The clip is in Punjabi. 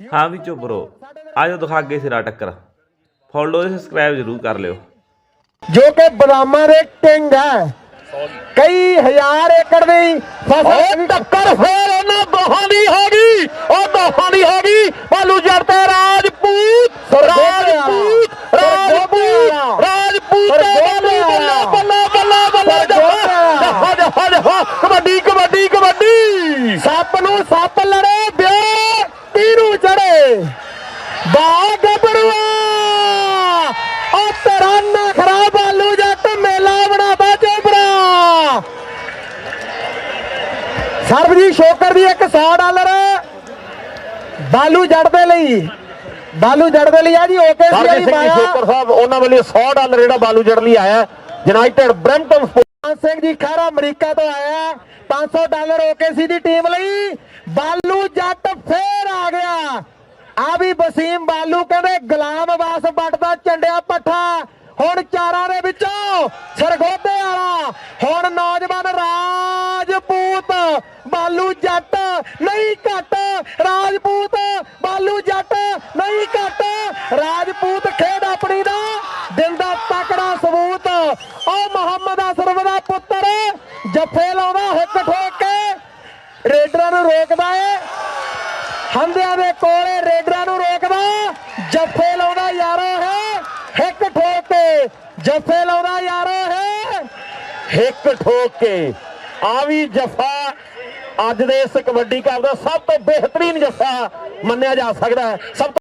ਹਾਂ ਵੀ ਚੁੱਪ ਰੋ ਆਜੋ ਦਿਖਾ ਅੱਗੇ ਸਿਰਾ ਟੱਕਰ। ਫੋਲੋ ਤੇ ਸਬਸਕ੍ਰਾਈਬ ਜ਼ਰੂਰ ਕਰ ਲਿਓ। ਜੋ ਕਿ ਬਦਾਮਾਂ ਦੇ ਕਿੰਗ ਹੈ। ਕਈ ਹਜ਼ਾਰ ਏਕੜ ਦੀ ਫਸਲ ਟੱਕਰ ਫੇਰ ਉਹਨਾਂ ਦੋਹਾਂ ਦੀ ਹੋ ਗਈ। ਉਹ ਦੋਹਾਂ ਦੀ ਹੋ ਗਈ। ਬਾਲੂ ਜੜ ਤੇ ਰਾਜਪੂਤ ਰਾਜਪੂਤ ਰਾਜਪੂਤ ਰਾਜਪੂਤ ਤੇ ਬਾਲੂ ਬੱਲਾ ਬੱਲਾ ਬੱਲਾ ਬੱਲਾ ਜਹਾ ਜਹਾ ਜਹਾ ਕਬੱਡੀ ਕਬੱਡੀ ਕਬੱਡੀ। ਸੱਪ ਨੂੰ ਸੱਪ ਲੜੇ ਗੱਭਰੂਆ ਉਹ ਤੇਰਾ ਜੱਟ ਮੇਲਾ ਸਰਬਜੀਤ ਸ਼ੋਕਰ ਦੀ ਇੱਕ 100 ਡਾਲਰ ਬਾਲੂ ਜੱਟ ਦੇ ਲਈ। ਬਾਲੂ ਜੱਟ ਦੇ ਲਈ ਆ ਜੀ ਓਕੇ ਸੀ ਜੀ ਮਾਇਆ। ਸ਼ੋਕਰ ਸਾਹਿਬ ਉਹਨਾਂ ਵੱਲੋਂ 100 ਡਾਲਰ ਜਿਹੜਾ ਬਾਲੂ ਜੱਟ ਲਈ ਆਇਆ। United Brampton Singh ji Khaira America ਤੋਂ ਆਇਆ। 500 ਡਾਲਰ ਓਕੇ ਸੀ ਦੀ ਟੀਮ ਲਈ। ਬਾਲੂ ਜੱਟ ਫੇਰ ਆ ਗਿਆ। ਆ ਵੀ ਵਸੀਮ ਬਾਲੂ ਕਹਿੰਦੇ ਗੁਲਾਮ ਅਬਾਸ ਵੱਟਦਾ ਚੰਡਿਆ ਪੱਠਾ। ਹੁਣ ਚਾਰਾਂ ਦੇ ਵਿੱਚੋਂ ਸਰਗੋਦੇ ਵਾਲਾ। ਹੁਣ ਨੌਜਵਾਨ ਰਾਜਪੂਤ ਬਾਲੂ ਜੱਟ ਨਹੀਂ ਘੱਟ। ਰਾਜਪੂਤ ਬਾਲੂ ਜੱਟ ਨਹੀਂ ਘੱਟ। ਰਾਜਪੂਤ ਖੇਡ ਆਪਣੀ ਦਾ ਦਿੰਦਾ ਤਕੜਾ ਸਬੂਤ। ਉਹ ਮੁਹੰਮਦ ਅਸਰਫ ਦਾ ਪੁੱਤਰ ਜੱਫੇ ਲਾਉਂਦਾ ਹਿੱਕ ਠੋਕ ਕੇ। ਰੇਡਰਾਂ ਨੂੰ ਰੋਕਦਾ ਏ। ਹੰਦਿਆਂ ਦੇ ਕੋਲੇ ਰੇਡਰਾਂ ਨੂੰ ਰੋਕਦਾ, ਜੱਫੇ ਲਾਉਂਦਾ ਯਾਰੋ ਹੈ, ਹਿੱਕ ਠੋਕ ਕੇ ਜੱਫੇ ਲਾਉਂਦਾ ਯਾਰੋ ਹੈ, ਹਿੱਕ ਠੋਕ। ਕੇ ਆ ਵੀ ਜੱਫਾ ਅੱਜ ਦੇ ਇਸ ਕਬੱਡੀ ਕੱਪ ਦਾ ਸਭ ਤੋਂ ਬਿਹਤਰੀਨ ਜੱਫਾ ਮੰਨਿਆ ਜਾ ਸਕਦਾ ਹੈ। ਸਭ ਤੋਂ